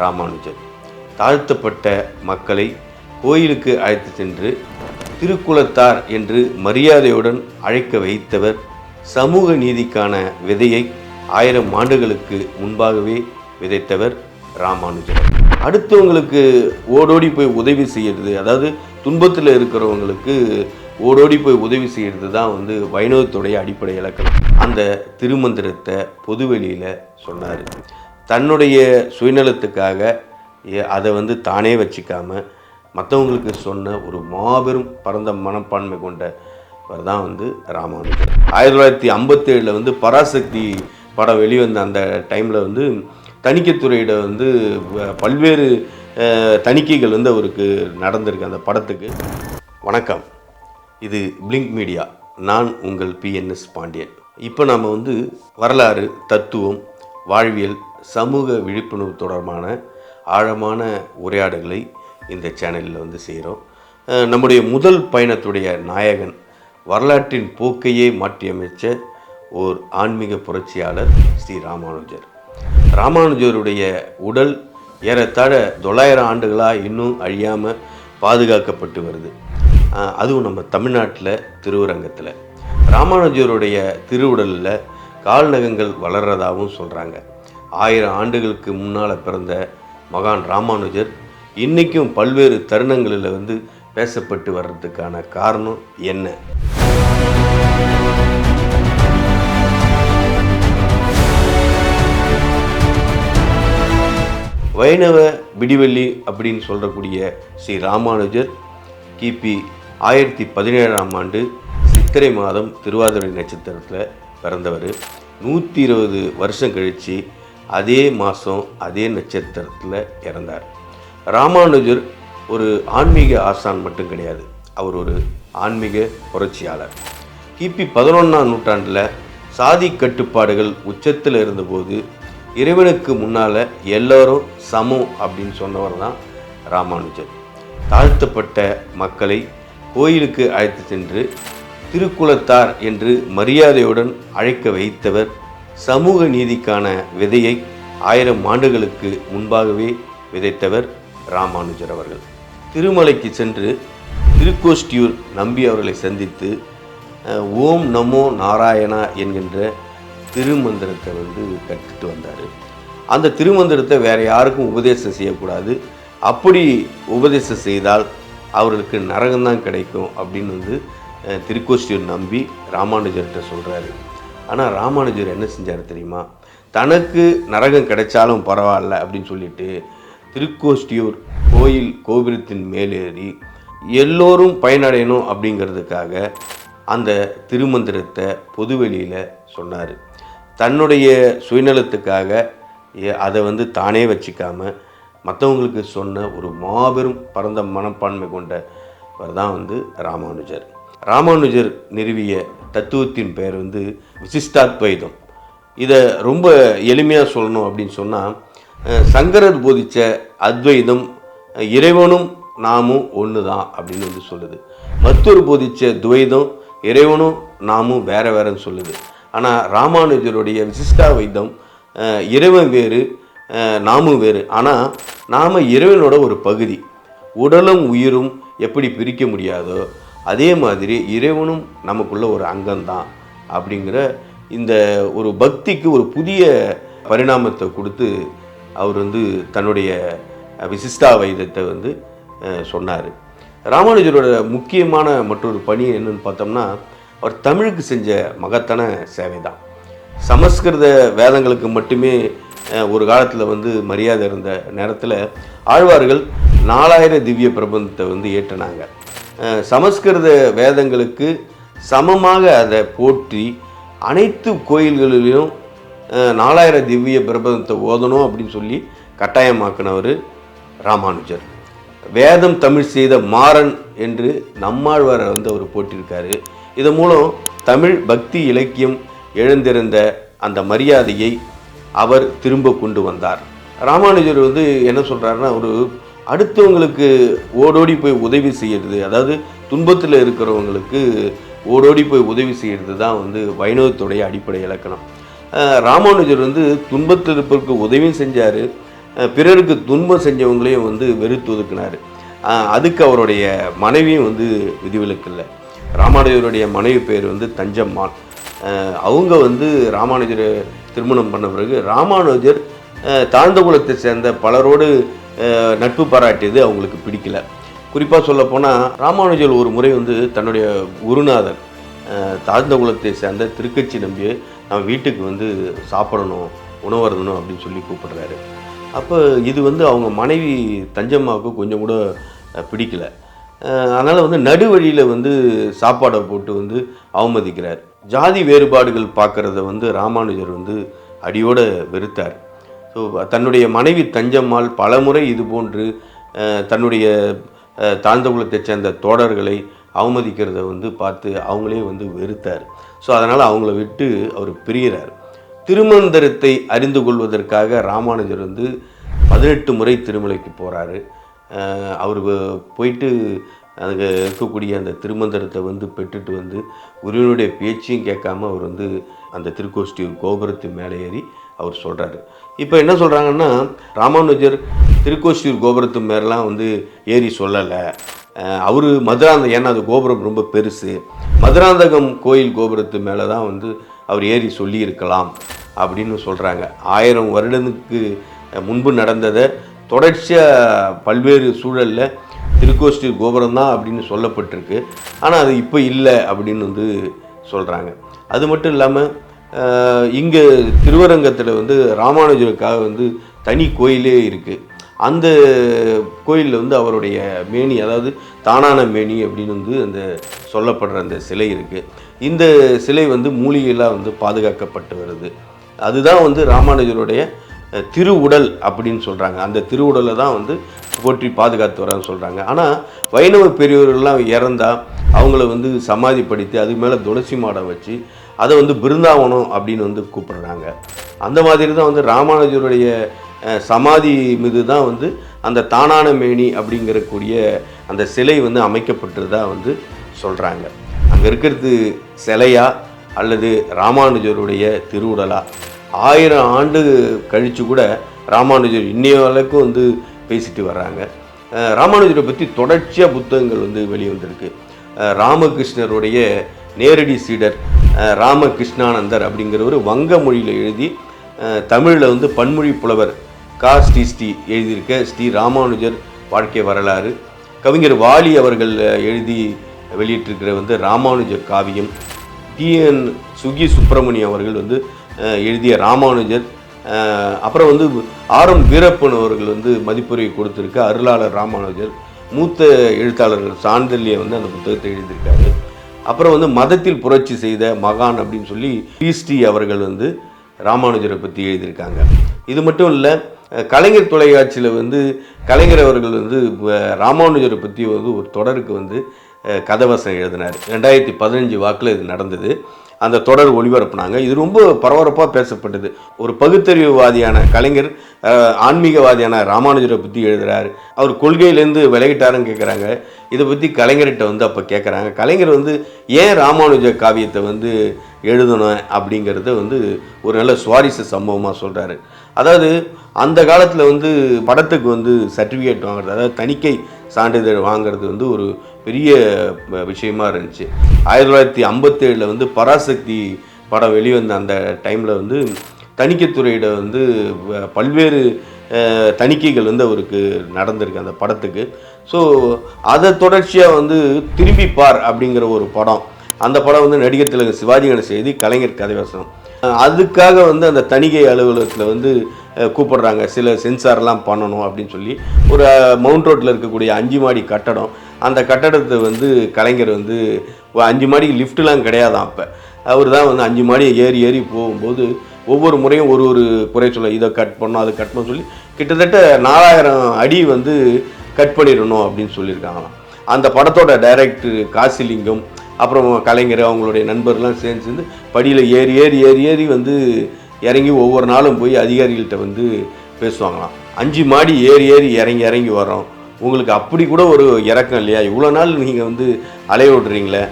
ராமானுஜன் தாழ்த்தப்பட்ட மக்களை கோயிலுக்கு அழைத்து சென்று திருக்குலத்தார் என்று மரியாதையுடன் அழைக்க வைத்தவர் சமூக நீதிக்கான விதையை ஆயிரம் ஆண்டுகளுக்கு முன்பாகவே விதைத்தவர் ராமானுஜர். அடுத்தவங்களுக்கு ஓடோடி போய் உதவி செய்கிறது அதாவது துன்பத்தில் இருக்கிறவங்களுக்கு ஓடோடி போய் உதவி செய்கிறது தான் வந்து வைணவத்துடைய அடிப்படை இலக்கணம். அந்த திருமந்திரத்தை பொதுவெளியில் சொன்னார். தன்னுடைய சுயநலத்துக்காக ஏ- அதை வந்து தானே வச்சுக்காம மற்றவங்களுக்கு சொன்ன ஒரு மாபெரும் பரந்த மனப்பான்மை கொண்டவர் தான் வந்து ராமானுஜர். ஆயிரத்தி தொள்ளாயிரத்தி ஐம்பத்தேழில் வந்து பராசக்தி படம் வெளிவந்த அந்த டைமில் வந்து தணிக்கைத்துறையிட வந்து வ- பல்வேறு தணிக்கைகள் வந்து அவருக்கு நடந்திருக்கு அந்த படத்துக்கு. வணக்கம். இது பிளிங்க் மீடியா நான் உங்கள் பிஎன்எஸ் பாண்டியன். இப்போ நாம் வந்து வரலாறு தத்துவம் வாழ்வியல் சமூக விழிப்புணர்வு தொடர்பான ஆழமான உரையாடல்களை இந்த சேனலில் வந்து செய்கிறோம். நம்முடைய முதல் பயணத்துடைய நாயகன் வரலாற்றின் போக்கையே மாற்றியமைச்ச ஓர் ஆன்மீக புரட்சியாளர் ஸ்ரீ ராமானுஜர். ராமானுஜருடைய உடல் ஏறத்தாழ தொள்ளாயிரம் ஆண்டுகளாக இன்னும் அழியாமல் பாதுகாக்கப்பட்டு வருது. அதுவும் நம்ம தமிழ்நாட்டில் திருவரங்கத்தில். ராமானுஜருடைய திருவுடலில் கால்நகங்கள் வளர்றதாகவும் சொல்கிறாங்க ஆயிரம் ஆண்டுகளுக்கு முன்னால் பிறந்த மகான் ராமானுஜர் இன்றைக்கும் பல்வேறு தருணங்களில் வந்து பேசப்பட்டு வர்றதுக்கான காரணம் என்ன? வைணவ விடிவெள்ளி அப்படின்னு சொல்கிறக்கூடிய ஸ்ரீ ராமானுஜர் கிபி ஆயிரத்தி பதினேழாம் ஆண்டு சித்திரை மாதம் திருவாதிரை நட்சத்திரத்தில் பிறந்தவர். நூற்றி இருபது வருஷம் கழித்து அதே மாதம் அதே நட்சத்திரத்தில் இறந்தார். ராமானுஜர் ஒரு ஆன்மீக ஆசான் மட்டும் கிடையாது. அவர் ஒரு ஆன்மீக புரட்சியாளர். கிபி பதினொன்றாம் நூற்றாண்டில் சாதி கட்டுப்பாடுகள் உச்சத்தில் இருந்தபோது இறைவனுக்கு முன்னால் எல்லாரும் சமம் அப்படின்னு சொன்னவர் தான் ராமானுஜர். தாழ்த்தப்பட்ட மக்களை கோயிலுக்கு அழைத்து சென்று திருக்குலத்தார் என்று மரியாதையுடன் அழைக்க வைத்தவர் சமூக நீதிக்கான விதையை ஆயிரம் ஆண்டுகளுக்கு முன்பாகவே விதைத்தவர் ராமானுஜர் அவர்கள். திருமலைக்கு சென்று திருக்கோஷ்டியூர் நம்பி அவர்களை சந்தித்து ஓம் நமோ நாராயணா என்கின்ற திருமந்திரத்தை வந்து கற்றுட்டு வந்தார். அந்த திருமந்திரத்தை வேறு யாருக்கும் உபதேசம் செய்யக்கூடாது. அப்படி உபதேசம் செய்தால் அவர்களுக்கு நரகம்தான் கிடைக்கும் அப்படின்னு வந்து திருக்கோஷ்டியூர் நம்பி ராமானுஜர்கிட்ட சொல்கிறாரு ஆனால் ராமானுஜர் என்ன செஞ்சார் தெரியுமா? தனக்கு நரகம் கிடைச்சாலும் பரவாயில்ல அப்படின்னு சொல்லிட்டு திருக்கோஷ்டியூர் கோயில் கோபுரத்தின் மேலேறி எல்லோரும் பயனடையணும் அப்படிங்கிறதுக்காக அந்த திருமந்திரத்தை பொதுவெளியில் சொன்னார். தன்னுடைய சுயநலத்துக்காக ஏ- அதை வந்து தானே வச்சுக்காம மற்றவங்களுக்கு சொன்ன ஒரு மாபெரும் பரந்த மனப்பான்மை கொண்டவர் தான் வந்து ராமானுஜர். ராமானுஜர் நிறுவிய தத்துவத்தின் பெயர் வந்து விசிஷ்டாத்வைதம் இதை ரொம்ப எளிமையாக சொல்லணும் அப்படின்னு சொன்னால் சங்கரர் போதித்த அத்வைதம் இறைவனும் நாமும் ஒன்று தான் அப்படின்னு வந்து சொல்லுது. மற்றொரு போதித்த துவைதம் இறைவனும் நாமும் வேற வேறன்னு சொல்லுது. ஆனால் ராமானுஜருடைய விசிஷ்டாவைதம் அஹ், இறைவன் வேறு நாமும் வேறு. ஆனால் நாம் இறைவனோட ஒரு பகுதி. உடலும் உயிரும் எப்படி பிரிக்க முடியாதோ அதே மாதிரி இறைவனும் நமக்குள்ள ஒரு அங்கம்தான் அப்படிங்கிற இந்த ஒரு பக்திக்கு ஒரு புதிய பரிணாமத்தை கொடுத்து அவர் வந்து தன்னுடைய விசிஷ்டா வைதத்தை வந்து சொன்னார். ராமானுஜரோட முக்கியமான மற்றொரு பணி என்னன்னு பார்த்தோம்னா அவர் தமிழுக்கு செஞ்ச மகத்தான சேவை தான் சமஸ்கிருத வேதங்களுக்கு மட்டுமே ஒரு காலத்தில் வந்து மரியாதை இருந்த நேரத்தில் ஆழ்வார்கள் நாலாயிரம் திவ்ய பிரபந்தத்தை வந்து ஏற்றினாங்க. சமஸ்கிருத வேதங்களுக்கு சமமாக அதை போற்றி அனைத்து கோயில்களிலும் நாலாயிர நாலாயிரம் திவ்ய பிரபந்தத்தை ஓதணும் அப்படின்னு சொல்லி கட்டாயமாக்கினவர் ராமானுஜர். வேதம் தமிழ் செய்த மாறன் என்று நம்மாழ்வாரை வந்து அவர் போட்டிருக்காரு இதன் மூலம் தமிழ் பக்தி இலக்கியம் எழுந்திருந்த அந்த மரியாதையை அவர் திரும்ப கொண்டு வந்தார். ராமானுஜர் வந்து என்ன சொல்கிறாருன்னா ஒரு அடுத்தவங்களுக்கு ஓடோடி போய் உதவி செய்கிறது அதாவது துன்பத்தில் இருக்கிறவங்களுக்கு ஓடோடி போய் உதவி செய்கிறது தான் வந்து வைணவத்துடைய அடிப்படை இலக்கணம். ராமானுஜர் வந்து துன்பத்தில் இருப்பவருக்கு உதவியும் செஞ்சார். பிறருக்கு துன்பம் செஞ்சவங்களையும் வந்து வெறுத்து ஒதுக்கினார். அதுக்கு அவருடைய மனைவியும் வந்து விதிவிலக்கு இல்லை ராமானுஜருடைய மனைவி பேர் வந்து தஞ்சம்மாள். அவங்க வந்து ராமானுஜரை திருமணம் பண்ண பிறகு ராமானுஜர் தாழ்ந்த குலத்தை சேர்ந்த பலரோடு நட்பு பாராட்டியது அவங்களுக்கு பிடிக்கல. குறிப்பாக சொல்லப்போனால் ராமானுஜர் ஒரு முறை வந்து தன்னுடைய குருநாதன் தாழ்ந்த குலத்தை சேர்ந்த திருக்கட்சி நம்பியை நம்ம வீட்டுக்கு வந்து சாப்பிடணும் உணவருந்தணும் அப்படின்னு சொல்லி கூப்பிடுறாரு. அப்போ இது வந்து அவங்க மனைவி தஞ்சம்மாவுக்கு கொஞ்சம் கூட பிடிக்கல. அதனால் வந்து நடுவழியில் வந்து சாப்பாடை போட்டு வந்து அவமதிக்கிறார். ஜாதி வேறுபாடுகள் பார்க்குறத வந்து ராமானுஜர் வந்து அடியோடு வெறுத்தார். ஸோ தன்னுடைய மனைவி தஞ்சம்மாள் பலமுறை இது போன்று தன்னுடைய தாழ்ந்த குலத்தைச் சேர்ந்த தோடர்களை அவமதிக்கிறத வந்து பார்த்து அவங்களே வந்து வெறுத்தார். ஸோ அதனால் அவங்கள விட்டு அவர் பிரிகிறார். திருமந்திரத்தை அறிந்து கொள்வதற்காக ராமானுஜர் வந்து பதினெட்டு முறை திருமலைக்கு போகிறாரு அவர் போயிட்டு அங்கே இருக்கக்கூடிய அந்த திருமந்திரத்தை வந்து பெற்றுட்டு வந்து குருவினுடைய பேச்சையும் கேட்காம அவர் வந்து அந்த திருக்கோஷ்டி கோபுரத்து மேலே ஏறி அவர் சொல்கிறாரு இப்போ என்ன சொல்கிறாங்கன்னா ராமானுஜர் திருக்கோஷ்டியூர் கோபுரத்து மேலாம் வந்து ஏறி சொல்லலை. அவர் மதுராந்தகம் ஏன்னா அது கோபுரம் ரொம்ப பெருசு. மதுராந்தகம் கோயில் கோபுரத்து மேலே தான் வந்து அவர் ஏறி சொல்லியிருக்கலாம் அப்படின்னு சொல்கிறாங்க ஆயிரம் வருடத்துக்கு முன்பு நடந்ததை தொடர்ச்சியாக பல்வேறு சூழலில் திருக்கோஷ்டி கோபுரம் தான் அப்படின்னு சொல்லப்பட்டிருக்கு. ஆனால் அது இப்போ இல்லை அப்படின்னு வந்து சொல்கிறாங்க அது மட்டும் இல்லாமல் இங்கே திருவரங்கத்தில் வந்து ராமானுஜருக்காக வந்து தனி கோயிலே இருக்குது அந்த கோயிலில் வந்து அவருடைய மேனி அதாவது தானான மேனி அப்படின்னு வந்து அந்த சொல்லப்படுற அந்த சிலை இருக்குது இந்த சிலை வந்து மூலிகையெல்லாம் வந்து பாதுகாக்கப்பட்டு வருது. அதுதான் வந்து ராமானுஜருடைய திருவுடல் அப்படின்னு சொல்கிறாங்க அந்த திருவுடலை தான் வந்து போற்றி பாதுகாத்து வரான்னு சொல்கிறாங்க ஆனால் வைணவ பெரியவர்கள்லாம் இறந்தால் அவங்கள வந்து சமாதிப்படுத்தி அதுக்கு மேலே துளசி மாடம் வச்சு அதை வந்து பிருந்தாவனம் அப்படின்னு வந்து கூப்பிடுறாங்க. அந்த மாதிரி தான் வந்து ராமானுஜருடைய சமாதி மீது தான் வந்து அந்த தானான மேனி அப்படிங்கிறக்கூடிய அந்த சிலை வந்து அமைக்கப்பட்டதாக வந்து சொல்கிறாங்க அங்கே இருக்கிறது சிலையா அல்லது ராமானுஜருடைய திருவுடலா? ஆயிரம் ஆண்டு கழித்து கூட ராமானுஜர் இன்னைய வரைக்கும் வந்து பேசிட்டு வர்றாங்க. ராமானுஜரை பற்றி தொடர்ச்சியாக புத்தகங்கள் வந்து வெளிவந்திருக்கு. வந்திருக்கு ராமகிருஷ்ணருடைய நேரடி சீடர் ராமகிருஷ்ணானந்தர் அப்படிங்கிறவர் வங்க மொழியில் எழுதி தமிழில் வந்து பன்மொழி புலவர் கா. ஸ்ரீ. ஸ்ரீ. எழுதியிருக்க ஸ்ரீ ராமானுஜர் வாழ்க்கை வரலாறு. கவிஞர் வாலி அவர்கள் எழுதி வெளியிட்டிருக்கிற வந்து ராமானுஜர் காவியம். டிஎன் சுகி சுப்பிரமணியம் அவர்கள் வந்து எழுதிய ராமானுஜர். அப்புறம் வந்து ஆர். எம். வீரப்பன் அவர்கள் வந்து மதிப்புரை கொடுத்துருக்க அருளாளர் ராமானுஜர். மூத்த எழுத்தாளர்கள் சாந்தல்ய வந்து அந்த புத்தகத்தை எழுதியிருக்காரு. அப்புறம் வந்து மதத்தில் புரட்சி செய்த மகான் அப்படின்னு சொல்லி பிஸ்டி அவர்கள் வந்து ராமானுஜரை பற்றி எழுதியிருக்காங்க. இது மட்டும் இல்லை கலைஞர் தொலைக்காட்சியில் வந்து கலைஞர் அவர்கள் வந்து ராமானுஜரை பற்றி வந்து ஒரு தொடருக்கு வந்து கதவசம் எழுதினார். ரெண்டாயிரத்தி பதினஞ்சு வாக்கில் இது நடந்தது. அந்த தொடர் ஒளிபரப்புனாங்க. இது ரொம்ப பரபரப்பாக பேசப்பட்டது. ஒரு பகுத்தறிவுவாதியான கலைஞர் ஆன்மீகவாதியான ராமானுஜரை பற்றி எழுதுறாரு. அவர் கொள்கையிலேருந்து விலகிட்டாருன்னு கேட்குறாங்க இதை பற்றி கலைஞர்கிட்ட வந்து அப்போ கேட்குறாங்க கலைஞர் வந்து ஏன் ராமானுஜ காவியத்தை வந்து எழுதணும் அப்படிங்கிறத வந்து ஒரு நல்ல சுவாரஸ்ய சம்பவமாக சொல்கிறாரு அதாவது அந்த காலத்தில் வந்து படத்துக்கு வந்து சர்டிஃபிகேட் வாங்குறது அதாவது தணிக்கை சான்றிதழ் வாங்குறது வந்து ஒரு பெரிய விஷயமா இருந்துச்சு. ஆயிரத்தி தொள்ளாயிரத்தி ஐம்பத்தேழில் வந்து பராசக்தி படம் வெளிவந்த அந்த டைமில் வந்து தணிக்கைத்துறையிட வந்து பல்வேறு தணிக்கைகள் வந்து அவருக்கு நடந்திருக்கு அந்த படத்துக்கு. ஸோ அதை தொடர்ச்சியாக வந்து திரும்பி பார் அப்படிங்கிற ஒரு படம். அந்த படம் வந்து நடிகர் திலகம் சிவாஜி கணேசன் எழுதி கலைஞர் கதைவசனம். அதுக்காக வந்து அந்த தணிக்கை அலுவலகத்தில் வந்து கூப்பிடுறாங்க. சில சென்சார்லாம் பண்ணணும் அப்படின்னு சொல்லி. ஒரு மவுண்ட் ரோட்டில் இருக்கக்கூடிய அஞ்சு மாடி கட்டடம். அந்த கட்டடத்தை வந்து கலைஞர் வந்து அஞ்சு மாடிக்கு லிஃப்ட்லாம் கிடையாதான் அப்போ. அவர் தான் வந்து அஞ்சு மாடி ஏறி ஏறி போகும்போது ஒவ்வொரு முறையும் ஒரு ஒரு குறை சொல்ல இதை கட் பண்ணணும் அதை கட் பண்ண சொல்லி கிட்டத்தட்ட நாலாயிரம் அடி வந்து கட் பண்ணிடணும் அப்படின்னு சொல்லியிருக்காங்களாம். அந்த படத்தோட டைரக்டர் காசிலிங்கம் அப்புறம் கலைஞர் அவங்களுடைய நண்பர்லாம் சேர்ந்து சேர்ந்து படியில் ஏறி ஏறி ஏறி ஏறி வந்து இறங்கி ஒவ்வொரு நாளும் போய் அதிகாரிகள்கிட்ட வந்து பேசுவாங்களாம். அஞ்சு மாடி ஏறி ஏறி இறங்கி இறங்கி வரோம் உங்களுக்கு அப்படி கூட ஒரு இறக்கம் இல்லையா? இவ்வளோ நாள் நீங்கள் வந்து அலைய விடுறீங்களே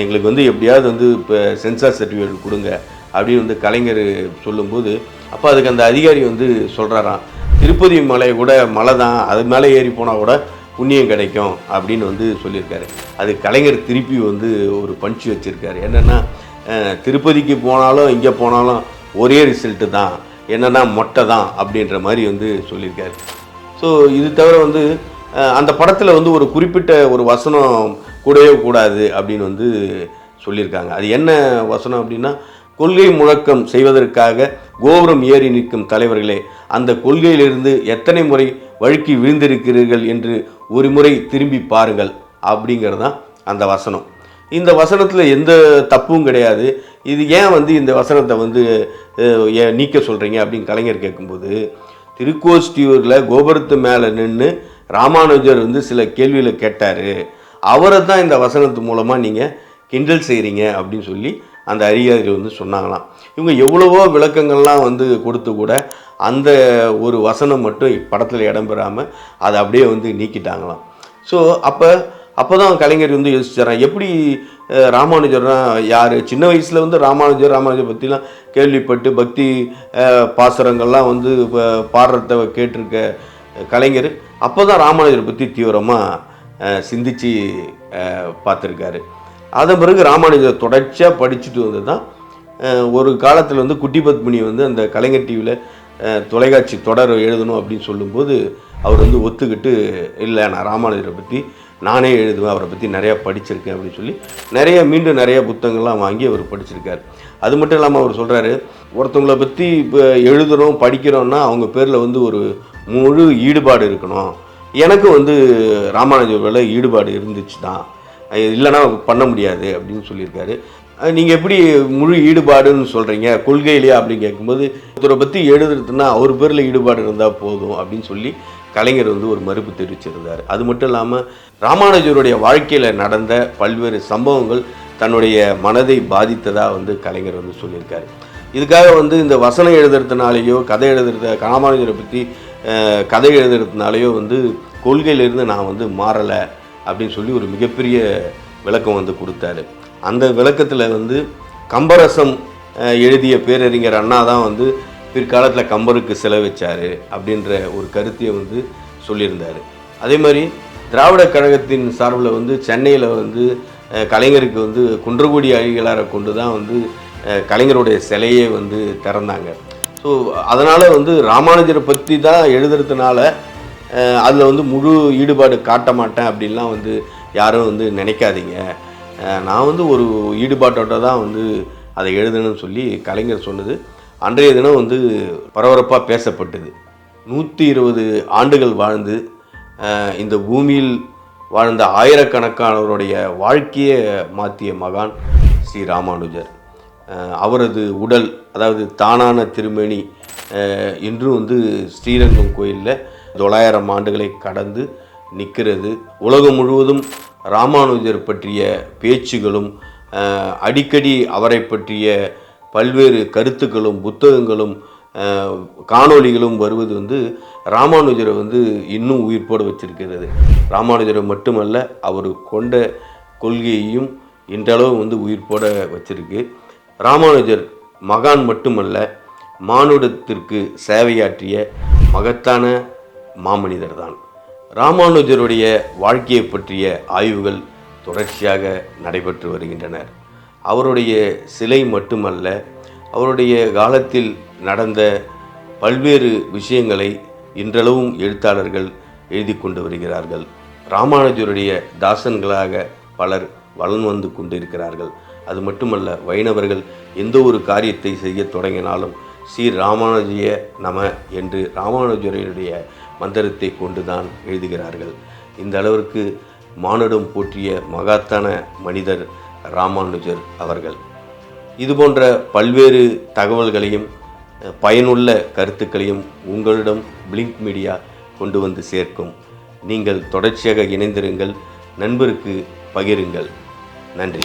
எங்களுக்கு வந்து எப்படியாவது வந்து இப்போ சென்சார் சர்டிஃபிகேட் கொடுங்க அப்படின்னு வந்து கலைஞர் சொல்லும்போது அப்போ அதுக்கு அந்த அதிகாரி வந்து சொல்கிறாராம் திருப்பதி மலை கூட மலை தான் அது மேலே ஏறி போனால் கூட புண்ணியம் கிடைக்கும் அப்படின்னு வந்து சொல்லியிருக்காரு. அது கலைஞர் திருப்பி வந்து ஒரு பஞ்சு வச்சுருக்காரு. என்னென்னா திருப்பதிக்கு போனாலும் இங்கே போனாலும் ஒரே ரிசல்ட்டு தான். என்னென்னா மொட்டை தான் அப்படின்ற மாதிரி வந்து சொல்லியிருக்காரு. ஸோ இது தவிர வந்து அந்த படத்தில் வந்து ஒரு குறிப்பிட்ட ஒரு வசனம் கூடவே கூடாது அப்படின்னு வந்து சொல்லியிருக்காங்க. அது என்ன வசனம் அப்படின்னா கொள்கை முழக்கம் செய்வதற்காக கோபுரம் ஏறி நிற்கும் தலைவர்களே அந்த கொள்கையிலிருந்து எத்தனை முறை வழுக்கி விழுந்திருக்கிறீர்கள் என்று ஒரு முறை திரும்பி பாருங்கள். அப்படிங்கிறது தான் அந்த வசனம். இந்த வசனத்தில் எந்த தப்பும் கிடையாது. இது ஏன் வந்து இந்த வசனத்தை வந்து நீக்க சொல்கிறீங்க அப்படின்னு கலைஞர் கேட்கும்போது திருக்கோஷ்டியூரில் கோபுரத்து மேலே நின்று ராமானுஜர் வந்து சில கேள்வியில் கேட்டார். அவரை தான் இந்த வசனத்து மூலமாக நீங்கள் கிண்டல் செய்கிறீங்க அப்படின்னு சொல்லி அந்த அதிகாரி வந்து சொன்னாங்களாம். இவங்க எவ்வளவோ விளக்கங்கள்லாம் வந்து கொடுத்து கூட அந்த ஒரு வசனம் மட்டும் படத்தில் இடம்பெறாமல் அதை அப்படியே வந்து நீக்கிட்டாங்களாம். ஸோ அப்போ அப்போ தான் கலைஞர் வந்து யோசிச்சாராம் எப்படி ராமானுஜர்னா யார்? சின்ன வயசில் வந்து ராமானுஜர் ராமானுஜர் பற்றிலாம் கேள்விப்பட்டு பக்தி பாசுரங்கள்லாம் வந்து பாடுறத கேட்டிருக்க கலைஞர். அப்போ தான் ராமானுஜரை பற்றி தீவிரமாக சிந்திச்சு பார்த்துருக்காரு. அதன் பிறகு ராமானுஜர் தொடர்ச்சியாக படிச்சுட்டு வந்து தான் ஒரு காலத்தில் வந்து குட்டி பத்மினி வந்து அந்த கலைஞர் டிவியில் தொலைக்காட்சி தொடர் எழுதணும் அப்படின்னு சொல்லும்போது அவர் வந்து ஒத்துக்கிட்டு இல்லை நான் ராமானுஜரை பற்றி நானே எழுதுவேன் அவரை பற்றி நிறையா படிச்சிருக்கேன் அப்படின்னு சொல்லி நிறைய மீண்டும் நிறைய புத்தகங்கள்லாம் வாங்கி அவர் படிச்சிருக்கார். அது மட்டும் இல்லாமல் அவர் சொல்கிறாரு ஒருத்தவங்களை பற்றி இப்போ எழுதுகிறோம் படிக்கிறோம்னா அவங்க பேரில் வந்து ஒரு முழு ஈடுபாடு இருக்கணும். எனக்கு வந்து ராமானுஜர் ஈடுபாடு இருந்துச்சு தான் இல்லைன்னா பண்ண முடியாது அப்படின்னு சொல்லியிருக்காரு. நீங்கள் எப்படி முழு ஈடுபாடுன்னு சொல்கிறீங்க கொள்கையிலையா அப்படின்னு கேட்கும்போது ஒருத்தரை பற்றி எழுதுறதுன்னா அவர் பேரில் ஈடுபாடு இருந்தால் போதும் அப்படின்னு சொல்லி கலைஞர் வந்து ஒரு மறுப்பு தெரிவிச்சிருந்தார். அது மட்டும் இல்லாமல் ராமானுஜருடைய வாழ்க்கையில் நடந்த பல்வேறு சம்பவங்கள் தன்னுடைய மனதை பாதித்ததாக வந்து கலைஞர் வந்து சொல்லியிருக்காரு. இதுக்காக வந்து இந்த வசனம் எழுதுறதுனாலேயோ கதை எழுதுறத ராமானுஜரை பற்றி கதை எழுதுறதுனாலேயோ வந்து கொள்கையிலிருந்து நான் வந்து மாறலை. அப்படின்னு சொல்லி ஒரு மிகப்பெரிய விளக்கம் வந்து கொடுத்தாரு. அந்த விளக்கத்தில் வந்து கம்பரசம் எழுதிய பேரறிஞர் அண்ணா தான் வந்து பிற்காலத்தில் கம்பருக்கு செலவச்சார் அப்படின்ற ஒரு கருத்தையை வந்து சொல்லியிருந்தார். அதே மாதிரி திராவிட கழகத்தின் சார்பில் வந்து சென்னையில் வந்து கலைஞருக்கு வந்து குன்றகுடி அழிகளாரை கொண்டு தான் வந்து கலைஞருடைய சிலையே வந்து திறந்தாங்க. ஸோ அதனால் வந்து ராமானுஜரை பற்றி தான் எழுதுறதுனால அதில் வந்து முழு ஈடுபாடு காட்ட மாட்டேன் அப்படின்லாம் வந்து யாரும் வந்து நினைக்காதீங்க. நான் வந்து ஒரு ஈடுபாட்டோட தான் வந்து அதை எழுதணும்னு சொல்லி கலைஞர் சொன்னது. அன்றைய தினம் வந்து பரபரப்பாக பேசப்பட்டது. நூற்றி இருபது ஆண்டுகள் வாழ்ந்து இந்த பூமியில் வாழ்ந்த ஆயிரக்கணக்கானவருடைய வாழ்க்கையை மாற்றிய மகான் ஸ்ரீ ராமானுஜர். அவரது உடல் அதாவது தானான திருமேனி இன்றும் வந்து ஸ்ரீரங்கம் கோயிலில் தொள்ளாயிரம் ஆண்டுகளை கடந்து நிற்கிறது. உலகம் முழுவதும் ராமானுஜர் பற்றிய பேச்சுகளும் அடிக்கடி அவரை பற்றிய பல்வேறு கருத்துக்களும் புத்தகங்களும் காணொலிகளும் காணொளிகளும் வருவது வந்து ராமானுஜரை வந்து இன்னும் உயிர்ப்போடு வச்சிருக்கிறது. ராமானுஜரை மட்டுமல்ல அவர் கொண்ட கொள்கையையும் இன்றளவு வந்து உயிர்ப்போட வச்சிருக்கு. ராமானுஜர் மகான் மட்டுமல்ல மானுடத்திற்கு சேவையாற்றிய மகத்தான மாமனிதர் தான் ராமானுஜருடைய வாழ்க்கையை பற்றிய ஆய்வுகள் தொடர்ச்சியாக நடைபெற்று வருகின்றனர் அவருடைய சிலை மட்டுமல்ல அவருடைய காலத்தில் நடந்த பல்வேறு விஷயங்களை இன்றளவும் எழுத்தாளர்கள் எழுதி கொண்டு வருகிறார்கள். ராமானுஜருடைய தாசன்களாக பலர் வளம் வந்து கொண்டிருக்கிறார்கள். அது மட்டுமல்ல வைணவர்கள் எந்த ஒரு காரியத்தை செய்ய தொடங்கினாலும் ஸ்ரீ ராமானுஜய நம என்று ராமானுஜரையுடைய மந்திரத்தை கொண்டுதான் எழுதுகிறார்கள். இந்த அளவிற்கு மானுடம் போற்றிய மகாத்தான மனிதர் ராமானுஜர் அவர்கள். இது போன்ற பல்வேறு தகவல்களையும் பயனுள்ள கருத்துக்களையும் உங்களிடம் பிளிங்க் மீடியா கொண்டு வந்து சேர்க்கும். நீங்கள் தொடர்ச்சியாக இணைந்திருங்கள் நண்பருக்கு பகிருங்கள். நன்றி.